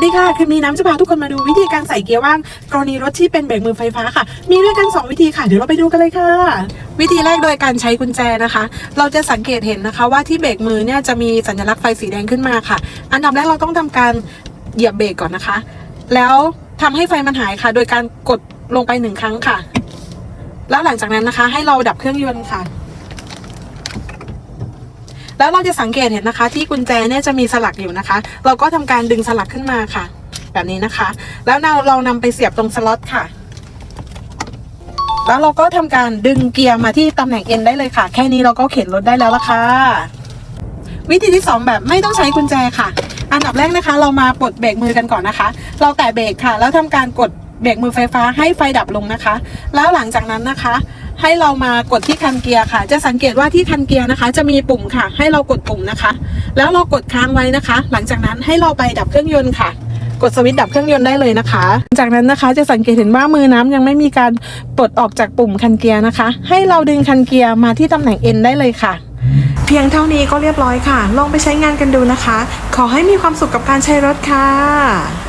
วัสดีค่ะ คลิปนี้น้ำจะพาทุกคนมาดูวิธีการใส่เกียร์ว่าง กรณีรถที่เป็นเบรกมือไฟฟ้าค่ะ มีด้วยกัน 2 วิธีค่ะ เดี๋ยวเราไปดูกันเลยค่ะ วิธีแรกโดยการใช้กุญแจนะคะ เราจะสังเกตเห็นนะคะว่าที่เบรกมือเนี่ยจะมีสัญลักษณ์ไฟสีแดงขึ้นมาค่ะ อันดับแรกเราต้องทำการเหยียบเบรกก่อนนะคะ แล้วทำให้ไฟมันหายค่ะ โดยการกดลงไปหนึ่งครั้งค่ะ แล้วหลังจากนั้นนะคะ ให้เราดับเครื่องยนต์ค่ะ แล้วเราจะสังเกตเห็นนะคะ ที่กุญแจเนี่ยจะมีสลักอยู่นะคะ เราก็ทำการดึงสลักขึ้นมาค่ะ แบบนี้นะคะ แล้วเราเรานำไปเสียบตรงสล็อตค่ะ แล้วเราก็ทำการดึงเกียร์มาที่ตำแหน่ง N ได้เลยค่ะ แค่นี้เราก็เข็นรถได้แล้วละค่ะวิธีที่ 2 แบบไม่ต้องใช้กุญแจค่ะ อันดับแรกนะคะ เรามาปลดเบรกมือกันก่อนนะคะ เราแตะเบรกค่ะ แล้วทำการกดเบรกมือไฟฟ้าให้ไฟดับลงนะคะ แล้วหลังจากนั้นนะคะ ให้เรามากดที่คันเกียร์ค่ะ จะสังเกตว่าที่คันเกียร์นะคะ จะมีปุ่มค่ะ ให้เรากดปุ่มนะคะ แล้วเรากดค้างไว้นะคะ หลังจากนั้นให้เราไปดับเครื่องยนต์ค่ะ กดสวิตช์ดับเครื่องยนต์ได้เลยนะคะ จากนั้นนะคะจะสังเกตเห็นว่ามือน้ำยังไม่มีการปลดออกจากปุ่มคันเกียร์นะคะ ให้เราดึงคันเกียร์มาที่ตำแหน่ง N ได้เลยค่ะ เพียงเท่านี้ก็เรียบร้อยค่ะ ลองไปใช้งานกันดูนะคะ ขอให้มีความสุขกับการใช้รถค่ะ